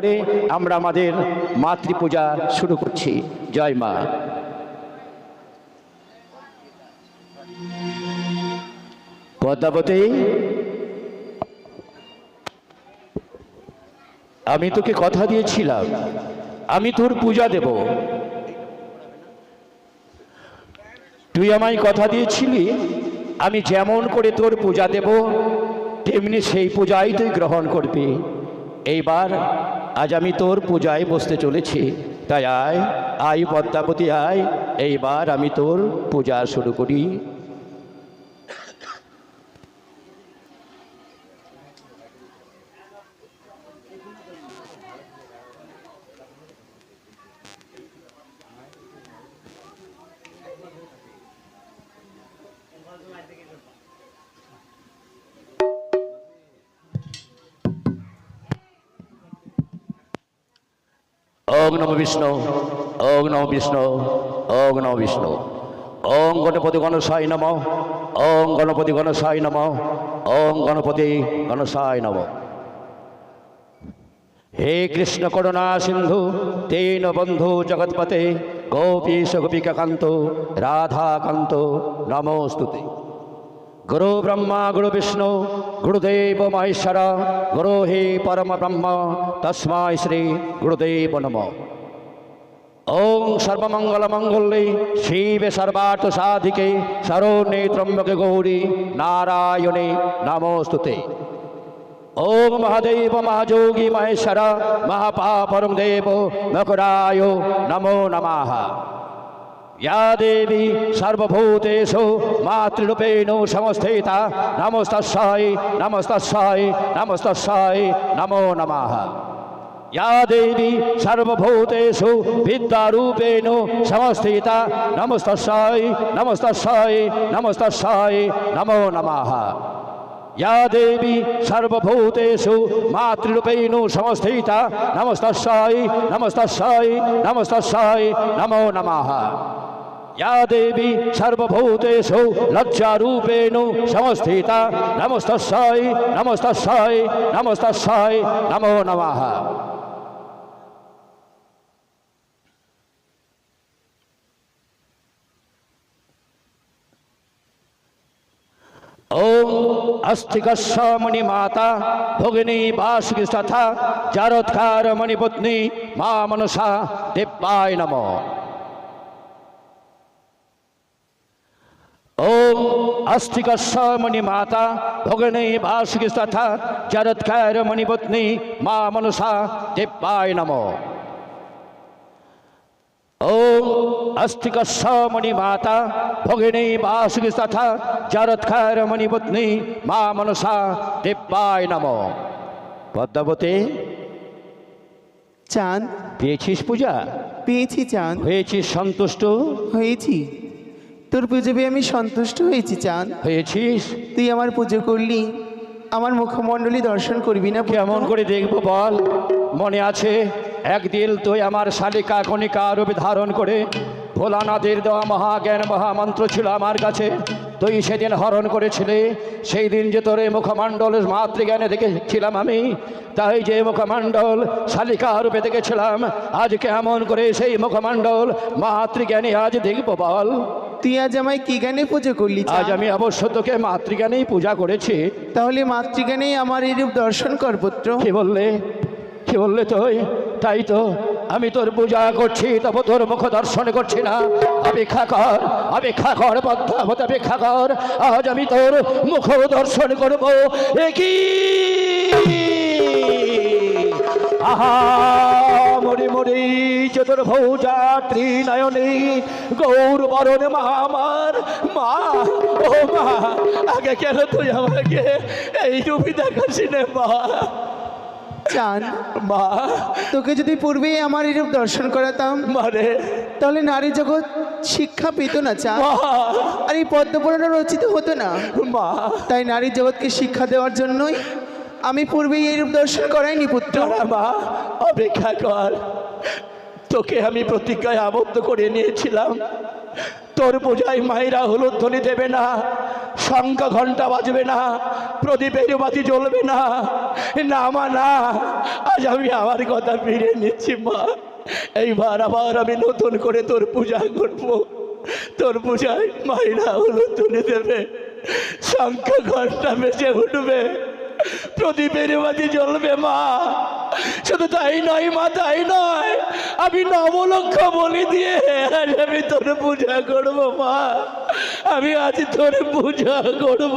করে আমরা আমাদের মাতৃপূজা শুরু করছি। জয় মা। পদ্মাবতী, আমি তোকে কথা দিয়েছিলাম। আমি তোর পূজা দেব। তুই আমায় কথা দিয়েছিলি, আমি যেমন করে তোর পূজা দেব, তেমনি সেই পূজাই তুই গ্রহণ করবি। এইবার আজ আমি তোর পূজায় বসতে চলেছি। তাই আয় আয় পদ্মাপতি আয়। এইবার আমি তোর পূজা শুরু করি। বিষ্ণু, ওং নম বিষ্ণু, ওং নম বিষ্ণু। ওং গণপতি গণসাই নম, ওং গণপতি গণসাই নম, ওং গণপতি গণসাই নম। হে কৃষ্ণ করুণা সিন্ধু তেন বন্ধু জগৎপতে গোপীশ গোপিকাকান্ত রাধাকান্ত, নমস্তুতে। গুরু ব্রহ্মা, গুরু বিষ্ণু, গুরুদেব মহেশ্বর, গুরু হে পরম ব্রহ্ম তস্মাই শ্রী গুরুদেব নম। ওং সর্বমঙ্গল মঙ্গলে শিবে সর্বার্থ সাধিকে শরণ্যে ত্রম্বকে গৌরী নারায়ণে নমস্তুতে ওম মহাদেব মহাযোগী মহেশ্বর মহাপাপরম দেব মকরায় নমো নমঃ या देवी सर्वभूतेषु मातृरूपेण समस्थिता नमस्तस्यै नमस्तस्यै नमस्तस्यै नमो नमः या देवी सर्वभूतेषु विद्यारूपेण समस्थिता नमस्तस्यै नमस्तस्यै नमस्तस्यै नमो नमः या देवी सर्वभूतेषु मातृरूपेण समस्थिता नमस्तस्यै नमस्तस्यै नमस्तस्यै नमो नमः या देवी सर्वभूतेषु लज्जारूपेण समस्थिता। नमस्तस्यै नमस्तस्यै नमस्तस्यै नमो नमः। ओम अस्थिकमणि माता, भोगिनी बासुकी तथा जारोत्कार मणिपुत्नी मा मनसा दिव्याय नमो। দেব্যায় নম ওম অস্থিকস্য মণিমাতা ভগিনী বাসুকি তথা জারৎকার মণিপত্নী মা মনসা দেব্যায় নম। ওম অস্থিকস্য মণিমাতা ভগিনী বাসুকি তথা জারৎকার মণিপত্নী মা মনসা দেব্যায় নম। পদ্মাবতী চাঁদ। পেয়েছিস পূজা? পেয়েছি চাঁদ। হয়েছিস সন্তুষ্ট? হয়েছি। তোর পুজো পেয়ে আমি সন্তুষ্ট হয়েছি চাঁদ। হয়েছিস? তুই আমার পুজো করলি আমার মুখমণ্ডলী দর্শন করবি না কেমন করে দেখব বল? মনে আছে একদিন তুই আমার শালিকা কণিকা রূপে ধারণ করে ভোলানাথের দেওয়া মহাজ্ঞান মহামন্ত্র ছিল আমার কাছে। তুই সেদিন হরণ করেছিলে সেই দিন যে তোর এই মুখমণ্ডল মাতৃজ্ঞানে দেখেছিলাম আমি তাই যে মুখমণ্ডল শালিকা রূপে দেখেছিলাম আজ কেমন করে সেই মুখমণ্ডল মাতৃজ্ঞানে আজ দেখব বল? তুই আজ আমায় কি জ্ঞানে পুজো করলি আজ আমি অবশ্য তোকে মাতৃজ্ঞানেই পূজা করেছি। তাহলে মাতৃজ্ঞানেই আমার এই রূপ দর্শন কর পুত্র। কি বললে? কি বললে তুই? তাই তো আমি তোর পূজা করছি তবে তোর মুখ দর্শন করছি না। অপেক্ষা কর অপেক্ষা কর পদ্মাবত অপেক্ষা কর। আজ আমি তোর মুখ দর্শন করব। একই আহা! মরি মরি চতুর ভৌজা ত্রিনয়নী গৌর বরণ মা আমার মা ও মা আগে কেন তুই আমাকে এই রূপী দেখাচ্ছি না মা? চাঁদ মা। তোকে যদি পূর্বেই আমার এই রূপ দর্শন করাতাম মানে তাহলে নারী জগৎ শিক্ষা পেত না চা আর এই পদ্মপুরাণ রচিত হতো না। মা। তাই নারী জগৎকে শিক্ষা দেওয়ার জন্যই আমি পূর্বেই এই রূপ দর্শন করাইনি, পুত্র। মা, অপেক্ষা কর। তোকে আমি প্রতিজ্ঞায় আবদ্ধ করে নিয়েছিলাম। তোর পূজায় মায়েরা হলুদ ধ্বনি দেবে না শঙ্খ ঘণ্টা বাজবে না, প্রদীপের বাতি জ্বলবে না। না, মা, না, আজ আমি আমার কথা ফিরে নিচ্ছি, মা। এইবার আবার আমি নতুন করে তোর পূজা করব। তোর পূজায় মায়েরা হলুদ ধ্বনি দেবে শঙ্খ ঘণ্টা বেঁচে উঠবে। প্রদীপের মাঝে জ্বলবে মা। শুধু তাই নয় মা, তাই নয়, আমি নবলক্ষ বলি দিয়ে আজ আমি তোর পূজা করব মা। আমি আজ তোর পূজা করব।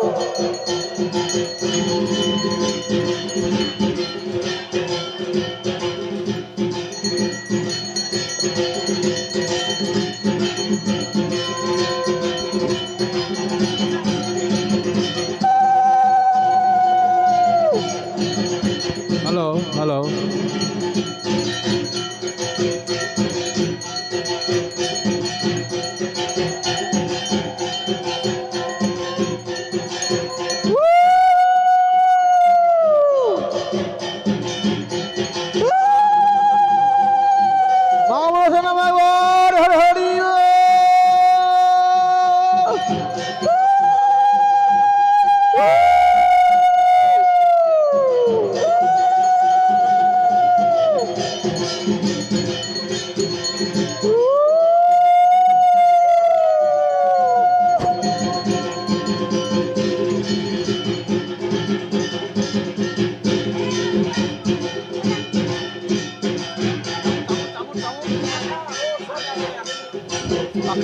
Thank you.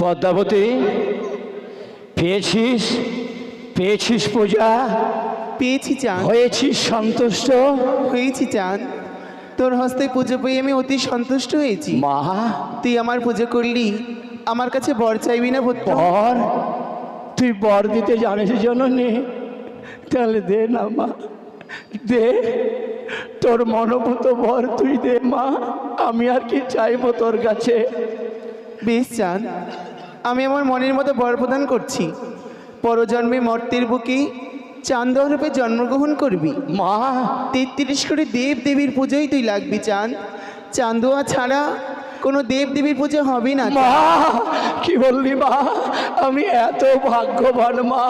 পদ্মাবতী পেয়েছিস পেয়েছিস পূজা পেয়েছি চাঁদ। হয়েছিস সন্তুষ্ট। হয়েছি চাঁদ। তোর হস্তে পুজো পেয়ে আমি অতি সন্তুষ্ট হয়েছি। মা। তুই আমার পুজো করলি আমার কাছে বর চাইবি না বর? তুই বর দিতে জানিস জন্য নে। তাহলে দে না মা। দে। তোর মনোভূত বর তুই দে মা। আমি আর কি চাইব তোর কাছে? বেশ চাঁদ আমি আমার মনের মতো বর প্রদান করছি। পরজন্মে মর্তের বুকে চান্দরূপে রূপে জন্মগ্রহণ করবি। মা। তেত্রিশ করে দেব দেবীর পুজোই তুই লাগবি চাঁদ চান্দোয়া ছাড়া কোনো দেব দেবীর পুজো হবে না। মা, কি বললি মা? আমি এত ভাগ্যবান মা।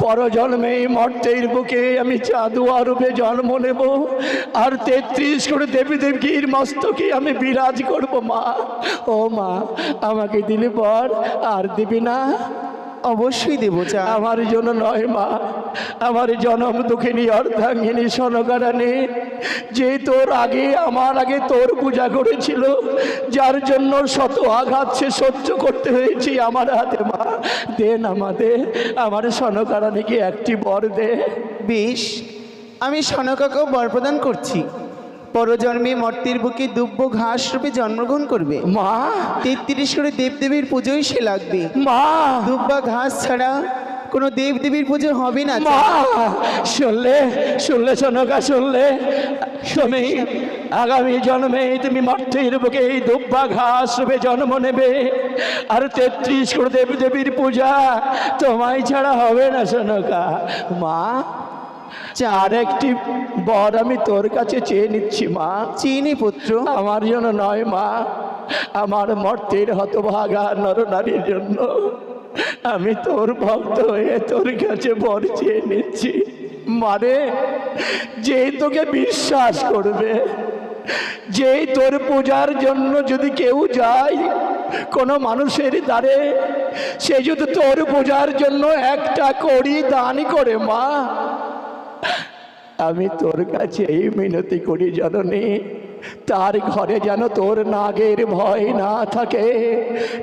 পরজন্মে মর্তের বুকে আমি চাঁদুয়া আরূপে জন্ম নেব। আর তেত্রিশ করে দেবী দেবীর মস্তকে আমি বিরাজ করব মা। ও মা, আমাকে দিলে পর আর দিবি না। অবশ্যই দেবো চাঁদ আমার জন্য নয় মা আমার জনম দুঃখিনী অর্ধাঙ্গিনী সনকারানি। যে তোর আগে আমার আগে তোর পূজা করেছিল যার জন্য শত আঘাত সে সহ্য করতে হয়েছে আমার হাতে মা। দে না মা দে। আমার সনকারানিকে একটি বর দে। বেশ আমি সনকাকেও বর প্রদান করছি। পরজন্মে মর্তের বুকে দুব্য ঘাস রূপে জন্মগ্রহণ করবে। মা! তেত্রিশ করে দেবদেবীর পুজোই সে লাগবে। মা! দুব্বা ঘাস ছাড়া কোনো দেবদেবীর পুজো হবে না। মা! শুনলে শুনলে শোনকা শুনলে। তুমি আগামী জন্মে তুমি মাঠের বুকে এই দুব্বা ঘাস রূপে জন্ম নেবে। আর তেত্রিশ করে দেবী দেবীর পূজা তোমায় ছাড়া হবে না শোনকা মা! আর একটি বর আমি তোর কাছে চেয়ে নিচ্ছি মা। চিনি পুত্র। আমার জন্য নয় মা। আমার মর্তের হতভাগা নরনারীর জন্য আমি তোর ভক্ত হয়ে তোর কাছে বর চেয়ে নিচ্ছি। মানে যেই তোকে বিশ্বাস করবে যেই তোর পূজার জন্য যদি কেউ যায় কোনো মানুষের দ্বারে সে যদি তোর পূজার জন্য একটা করি দান করে মা আমি তোর কাছে এই মিনতি করি জননী। তার ঘরে যেন তোর নাগের ভয় না থাকে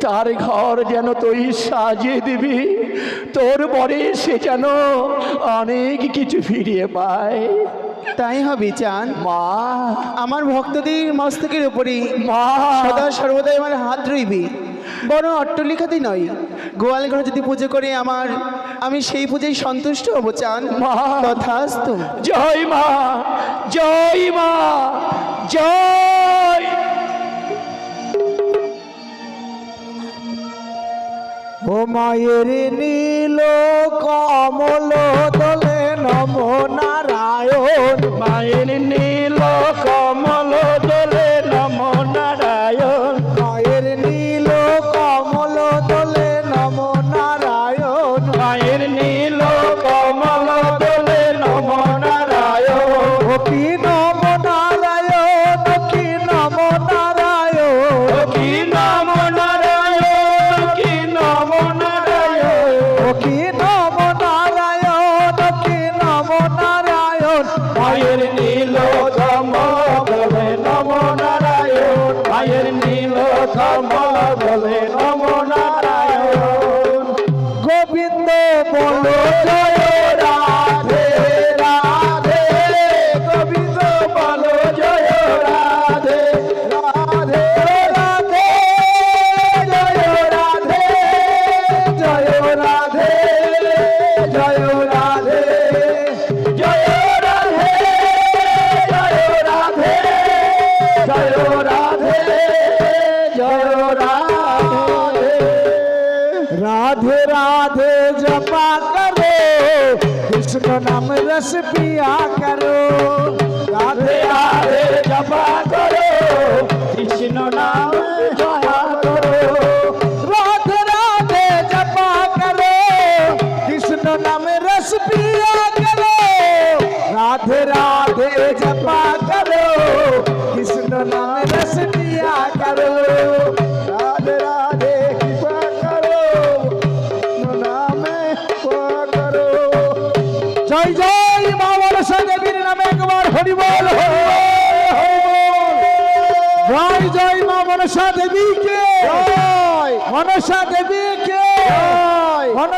তার ঘর যেন তুই সাজিয়ে দিবি। তোর পরে সে যেন অনেক কিছু ফিরিয়ে পায়। তাই হবে চান। মা। আমার ভক্তদের মস্তকের উপরেই মা। সদা সর্বদাই আমার হাত রইবে। বড় অট্টলিখাতে নয়। গোয়াল ঘরে যদি পুজো করে আমার আমি সেই পুজোয় সন্তুষ্ট হব চান। তথাস্তু। জয় মা জয় মা জয়। ও মায়ের নীল কমল দলে নম নারায়ণ। মায়ের